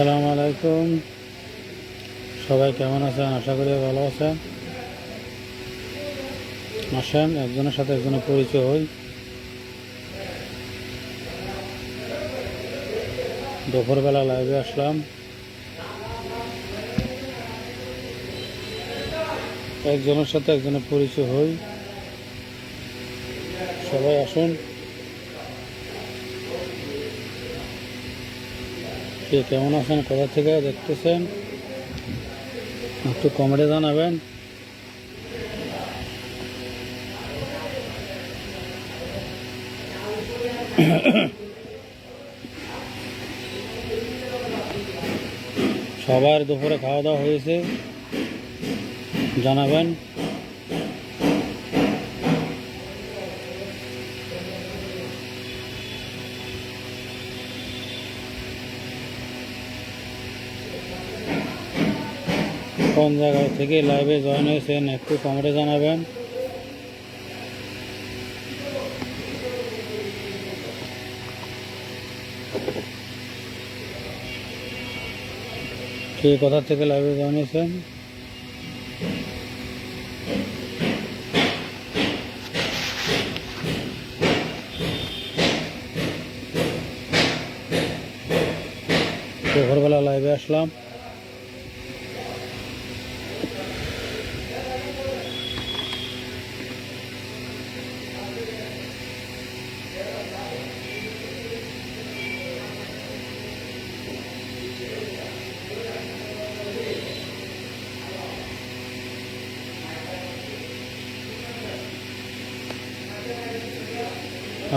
আসসালামু আলাইকুম। সবাই কেমন আছেন? আশা করি ভালো আছেন। আসেন, একজনের সাথে একজনের পরিচয় হই। দুপুরবেলা লাইভে আসলাম। একজনের সাথে একজনের পরিচয় হই। সবাই আসুন। কে কেমন আছেন, কোথা থেকে দেখতেছেন? একটু কমেডি জানাবেন। সবার দুপুরে খাওয়া দাওয়া হয়েছে। জানাবেন। কোন জায়গা থেকে লাইভে জয়েন হয়েছেন একটু কমেন্টে জানাবেন। কে কোথা থেকে লাইভে জয়েন হয়েছেন দুপুরবেলা লাইভে আসলাম।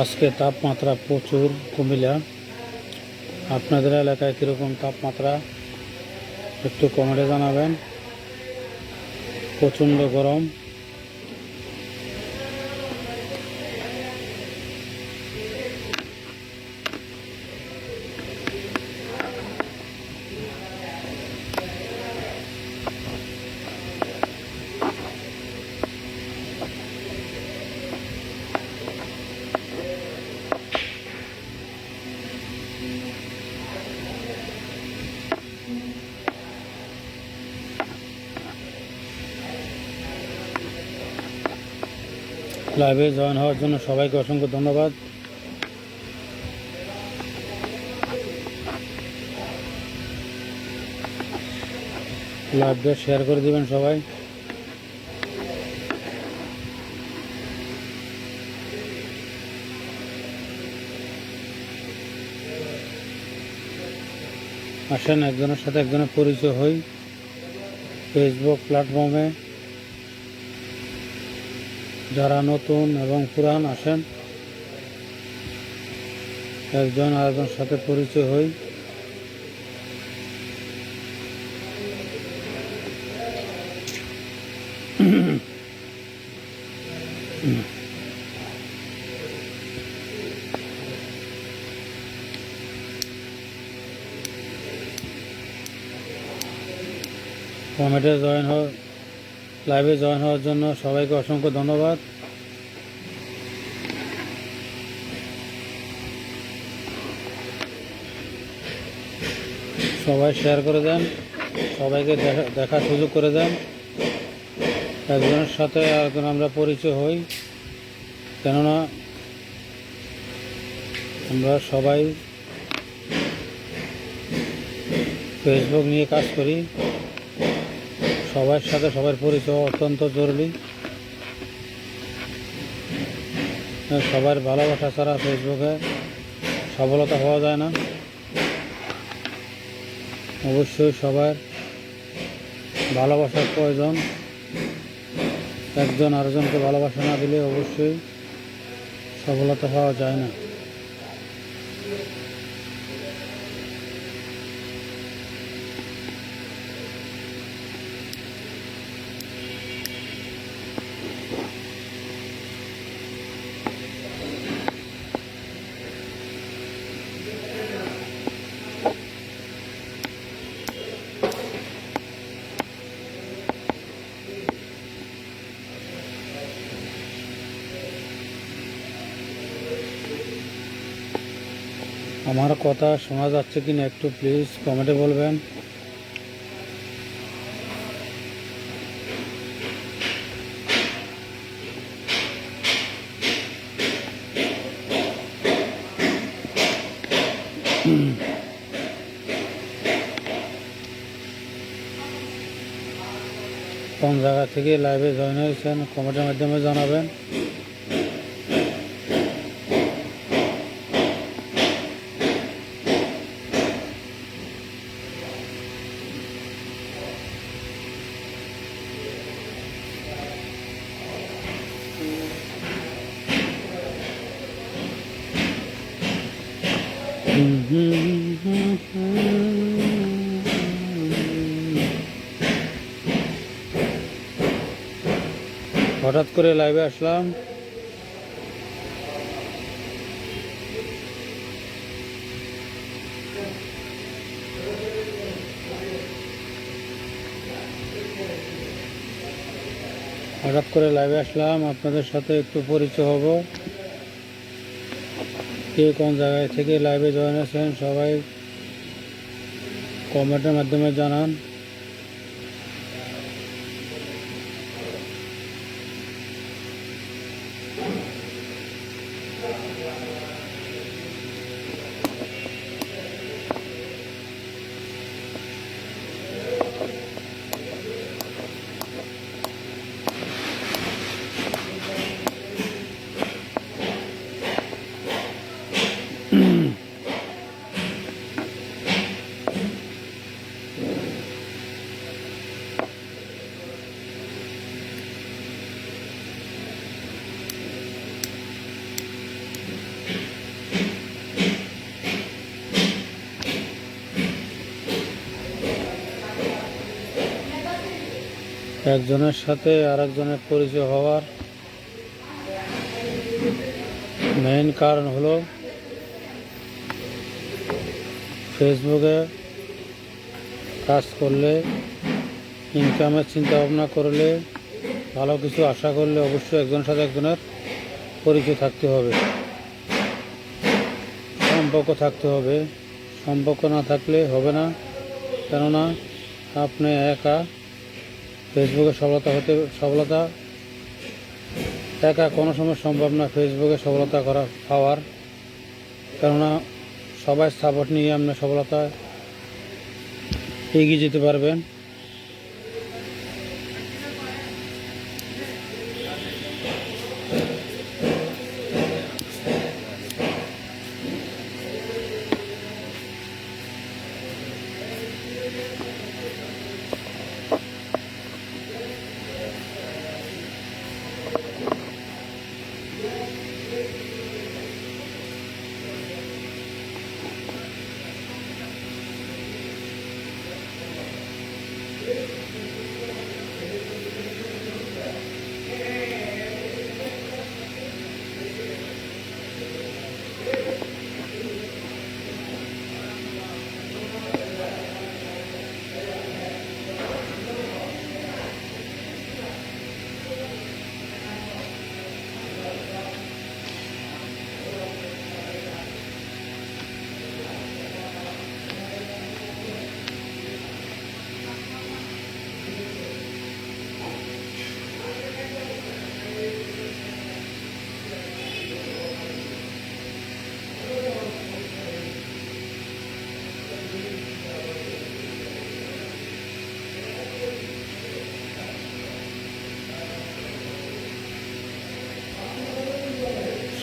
আজকে তাপমাত্রা প্রচুর কুমিল্লা। আপনাদের এলাকায় কীরকম তাপমাত্রা? একটু কমেটে জানাবেন। প্রচণ্ড গরম। লাইভে জয়েন হওয়ার জন্য সবাইকে অসংখ্য ধন্যবাদ। লাইভটা শেয়ার করে দিবেন সবাই। আসেন একজনের সাথে একজনের পরিচয় হই। ফেসবুক প্ল্যাটফর্মে যারা নতুন এবং পুরান আসেন একজন আরেকজনের সাথে পরিচয় হই। কমেন্টে জয়েন হওয়ার লাইভে জয়েন হওয়ার জন্য সবাইকে অসংখ্য ধন্যবাদ। সবাই শেয়ার করে দেন, সবাইকে দেখা দেখার সুযোগ করে দেন। একজনের সাথে একজন আমরা পরিচয় হই, কেননা আমরা সবাই ফেসবুক নিয়ে কাজ করি। সবার সাথে সবার পরিচয় অত্যন্ত জরুরি। সবার ভালোবাসা ছাড়া ফেসবুকে সফলতা হওয়া যায় না। অবশ্যই সবার ভালোবাসার প্রয়োজন। একজন আরেকজনকে ভালোবাসা না দিলে অবশ্যই সফলতা পাওয়া যায় না। কথা শোনা যাচ্ছে কি না একটু প্লিজ কমেন্টে বলবেন। কোন জায়গা থেকে লাইভে জয়েন হয়েছেন কমেন্টের মাধ্যমে জানাবেন। হঠাৎ করে লাইভে আসলাম। হঠাৎ করে লাইভে আসলাম আপনাদের সাথে একটু পরিচয় হব। কে কোন জায়গায় থেকে লাইভে জয়েন আছেন সবাই কমেন্টের মাধ্যমে জানান। একজনের সাথে আরেকজনের পরিচয় হওয়ার মেইন কারণ হলো ফেসবুকে কাজ করলে ইনকামের চিন্তা ভাবনা করলে, ভালো কিছু আশা করলে অবশ্যই একজনের সাথে একজনের পরিচয় থাকতে হবে। সম্পর্ক থাকতে হবে। সম্পর্ক না থাকলে হবে না। কেননা আপনি একা ফেসবুকে সফলতা হতে, সফলতা একা কোনো সময় সম্ভব না ফেসবুকে সফলতা করা, পাওয়ার। কেননা সবাই সাপোর্ট নিয়ে আপনার সফলতা এগিয়ে যেতে পারবেন।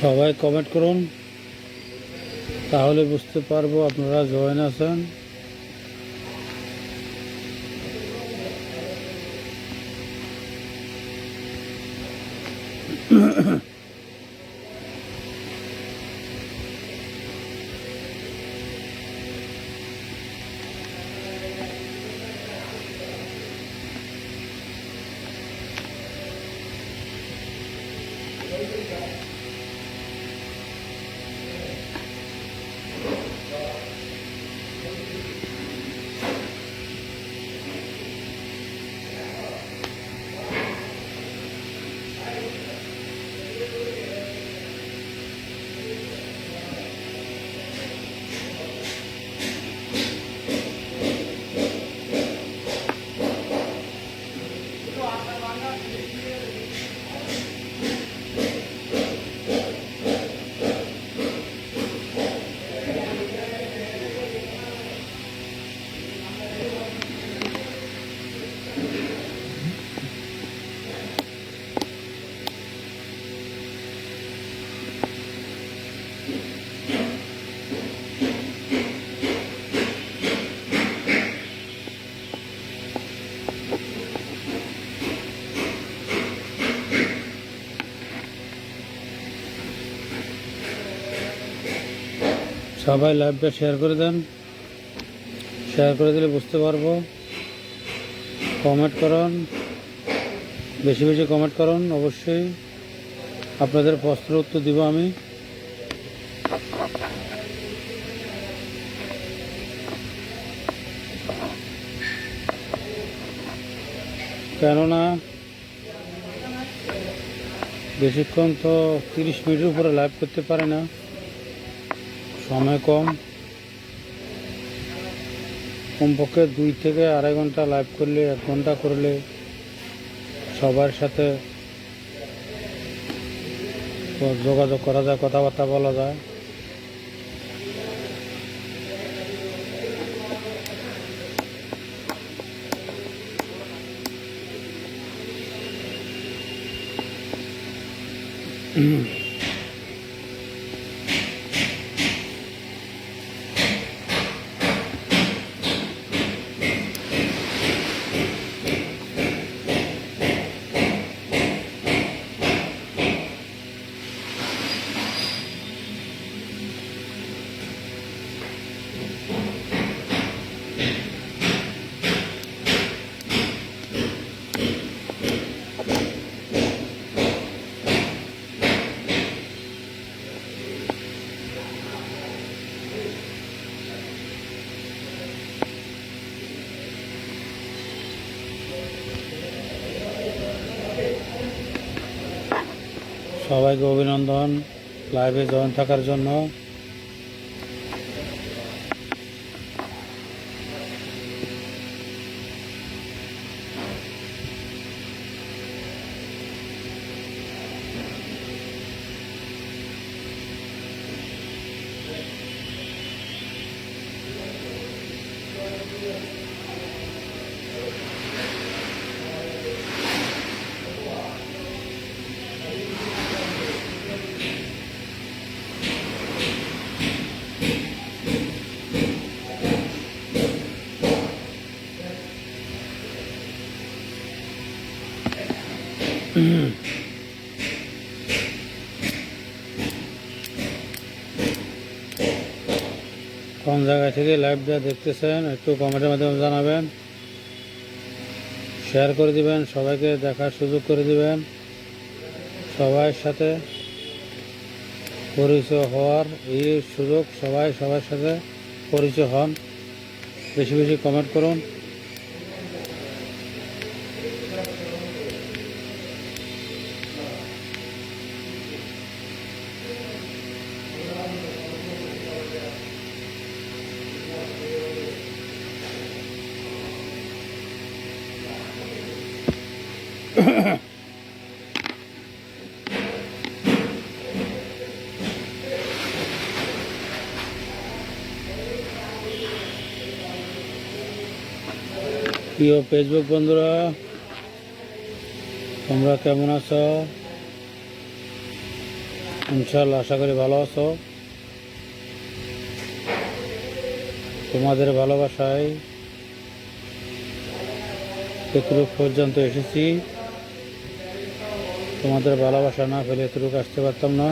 সবাই কমেন্ট করুন। তাহলে বুঝতে পারব আপনারা জয়েন আছেন। সবাই লাইভটা শেয়ার করে দেন। শেয়ার করে দিলে বুঝতে পারব। কমেন্ট করুন। বেশি বেশি কমেন্ট করুন, অবশ্যই। আপনাদের প্রশ্নের উত্তর দিব আমি। কেননা বেশিক্ষণ তো তিরিশ মিনিটের উপরে লাইভ করতে পারে না। সময় কম কমপক্ষে দুই থেকে আড়াই ঘণ্টা লাইভ করলে, এক ঘণ্টা করলে সবার সাথে যোগাযোগ করা যায়, কথাবার্তা বলা যায়। সবাইকে অভিনন্দন। লাইভে জয়েন থাকার জন্য। কোন জায়গা থেকে লাইভটা দেখতেছেন, একটু কমেন্টের মাধ্যমে জানাবেন। শেয়ার করে দিবেন, সবাইকে দেখার সুযোগ করে দিবেন। সবার সাথে পরিচয় হওয়ার এই সুযোগ সবাই সবার সাথে পরিচয় হন। বেশি বেশি কমেন্ট করুন। প্রিয় ফেসবুক বন্ধুরা, তোমরা কেমন আছো? ইনশাল্লাহ আশা করি ভালো আছো। তোমাদের ভালোবাসায় এতটুক পর্যন্ত এসেছি। তোমাদের ভালোবাসা না পেলে এতটুকু আসতে পারতাম না।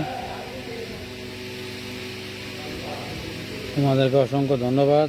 তোমাদেরকে অসংখ্য ধন্যবাদ।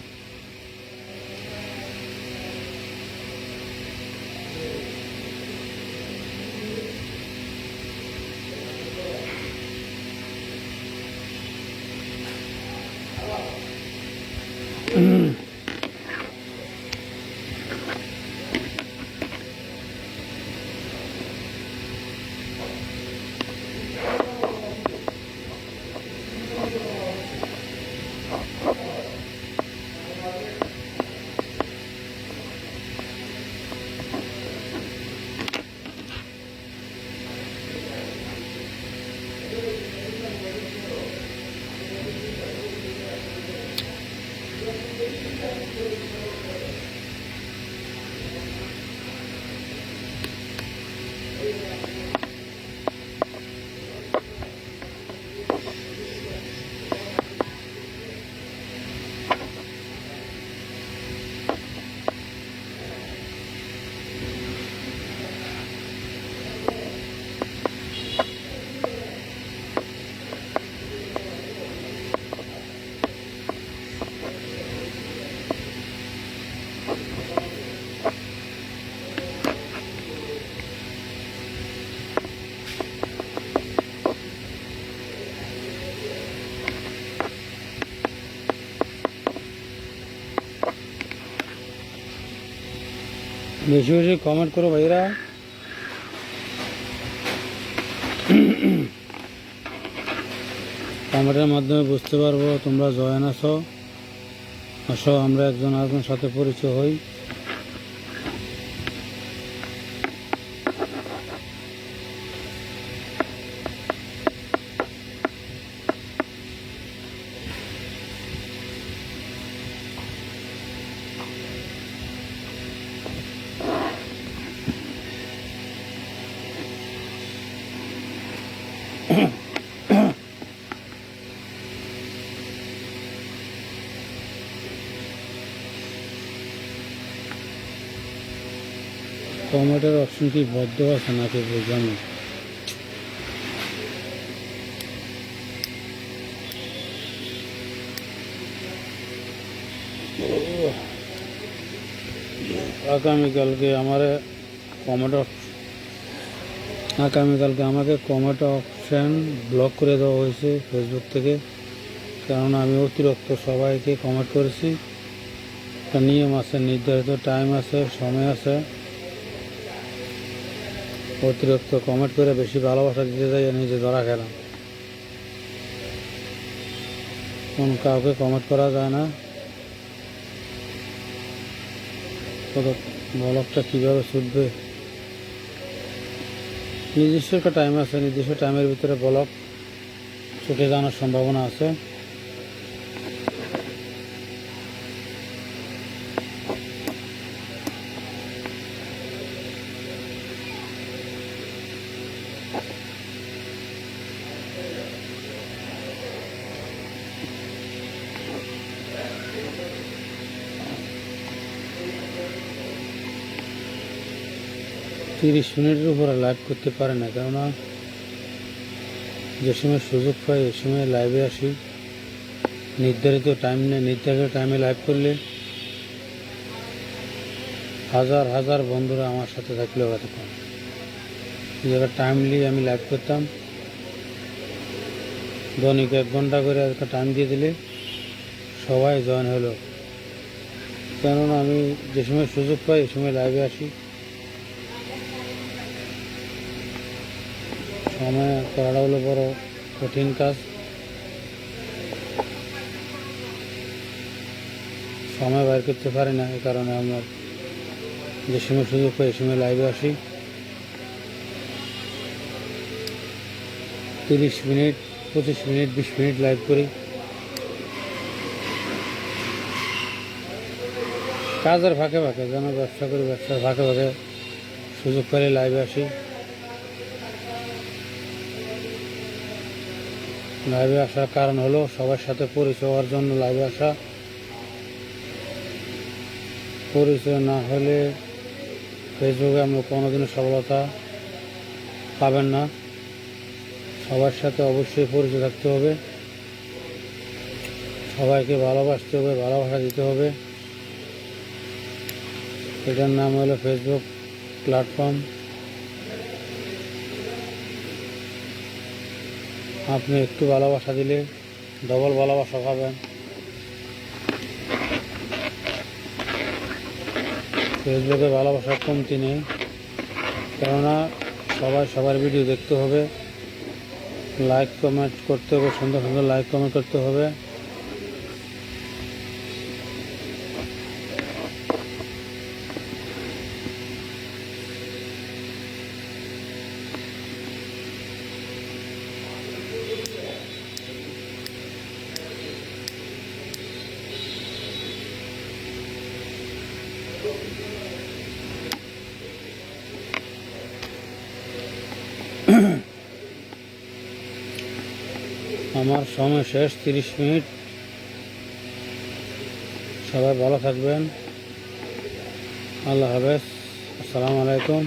বেশি বেশি কমেন্ট করো ভাইরা কমেন্টের মাধ্যমে বুঝতে পারব তোমরা জয়েন আছো আসো, আমরা একজন আরেকজন সাথে পরিচয় হই। কমেন্টের অপশন কি বদ্ধ আছে নাকি বুঝলাম। আগামীকালকে আমার কমেন্ট আগামীকালকে আমাকে কমেন্ট অপশান ব্লক করে দেওয়া হয়েছে ফেসবুক থেকে, কারণ আমি অতিরিক্ত সবাইকে কমেন্ট করেছি। একটা নিয়ম আছে, নির্ধারিত টাইম আছে, সময় আছে। অতিরিক্ত কমেন্ট করে বেশি ভালোবাসা দিতে যাই নিজে ধরা খেলাম। কোন কাউকে কমেন্ট করা যায় না। বলকটা কীভাবে ছুটবে? নির্দিষ্ট একটা টাইম আছে, নির্দিষ্ট টাইমের ভিতরে বলক ছুটে যাওয়ার সম্ভাবনা আছে। তিরিশ মিনিটের উপরে লাইভ করতে পারে না, কেননা যে সময় সুযোগ পাই, ওই সময় লাইভে আসি। নির্ধারিত টাইম নেই নির্ধারিত টাইমে লাইভ করলে হাজার হাজার বন্ধুরা আমার সাথে থাকলেও এতক্ষণ এই জায়গায় টাইমলি আমি লাইভ করতাম। দৈনিক এক ঘণ্টা করে একটা টাইম দিয়ে দিলে সবাই জয়েন হলো। কেননা আমি যে সময় সুযোগ পাই এই সময় লাইভে আসি। সময় করাটা হলো বড় কঠিন কাজ। সময় বের করতে পারি না, এই কারণে আমার যে সময় সুযোগ পাই সময় লাইভে আসি। তিরিশ মিনিট, পঁচিশ মিনিট, বিশ মিনিট লাইভ করি। কাজের ফাঁকে ফাঁকে যেন ব্যবসা করি, ব্যবসার ফাঁকে ফাঁকে সুযোগ পেলে লাইভে আসি। লাইভে আসার কারণ হলো সবার সাথে পরিচয় হওয়ার জন্য লাইভে আসা। পরিচয় না হলে ফেসবুকে আমরা কোনোদিনও সফলতা পাবেন না। সবার সাথে অবশ্যই পরিচয় থাকতে হবে। সবাইকে ভালোবাসতে হবে, ভালোবাসা দিতে হবে। এটার নাম হলো ফেসবুক প্ল্যাটফর্ম। আপনি একটু ভালোবাসা দিলে ডবল ভালোবাসা পাবেন। ফেসবুকে ভালোবাসার কমতি নেই, কেননা সবাই সবার ভিডিও দেখতে হবে। লাইক কমেন্ট করতে হবে, সুন্দর সুন্দর লাইক কমেন্ট করতে হবে। আমার সময় শেষ তিরিশ মিনিট। সবাই ভালো থাকবেন। আল্লাহ হাফেজ। আসসালামু আলাইকুম।